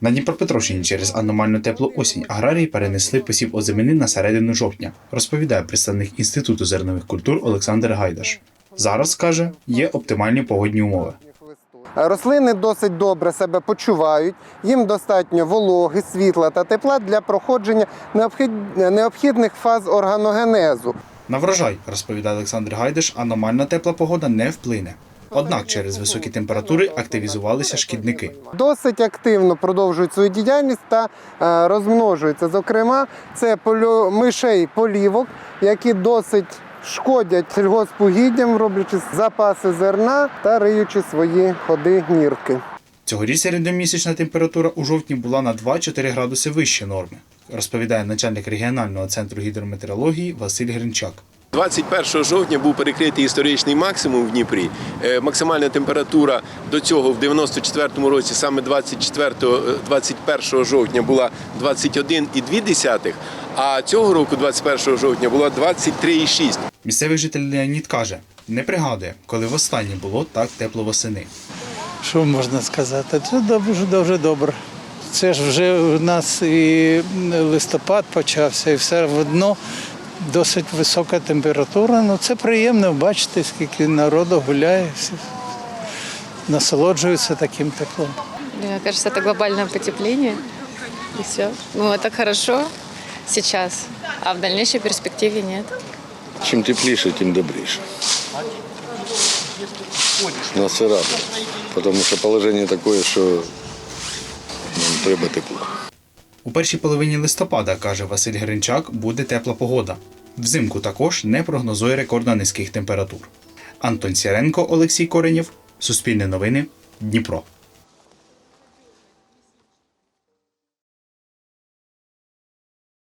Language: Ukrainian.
На Дніпропетровщині через аномально теплу осінь аграрії перенесли посів озимини на середину жовтня, розповідає представник Інституту зернових культур Олександр Гайдаш. Зараз каже, є оптимальні погодні умови. Рослини досить добре себе почувають, їм достатньо вологи, світла та тепла для проходження необхідних фаз органогенезу. На врожай, розповідає Олександр Гайдаш, аномальна тепла погода не вплине. Однак через високі температури активізувалися шкідники. Досить активно продовжують свою діяльність та е, розмножуються. Зокрема, це мишей полівок, які досить шкодять сільгоспугіддям, роблячи запаси зерна та риючи свої ходи нірки. Цьогоріч середньомісячна температура у жовтні була на 2-4 градуси вище норми, розповідає начальник регіонального центру гідрометеорології Василь Гринчак. 21 жовтня був перекритий історичний максимум в Дніпрі. Е, Максимальна температура до цього в 94-му році, саме 24, е, 21 жовтня, була 21,2, а цього року, 21 жовтня, була 23,6. Місцевий житель Леонід каже, не пригадує, коли востаннє було так тепло восени. Що можна сказати? Це дуже дуже добре. Це ж вже у нас і листопад почався, і все одно досить висока температура. Ну це приємно бачити, скільки народу гуляє, всі насолоджуються таким теплом. Мне кажется, это глобальное потепление. И все. Ну, это хорошо сейчас, а в дальнейшей перспективе нет. Чим тепліше, тим добріше. Нас це радує, тому що положення таке, що нам треба тепло. У першій половині листопада, каже Василь Гринчак, буде тепла погода. Взимку також не прогнозує рекордно низьких температур. Антон Сіренко, Олексій Коренєв, Суспільне новини, Дніпро.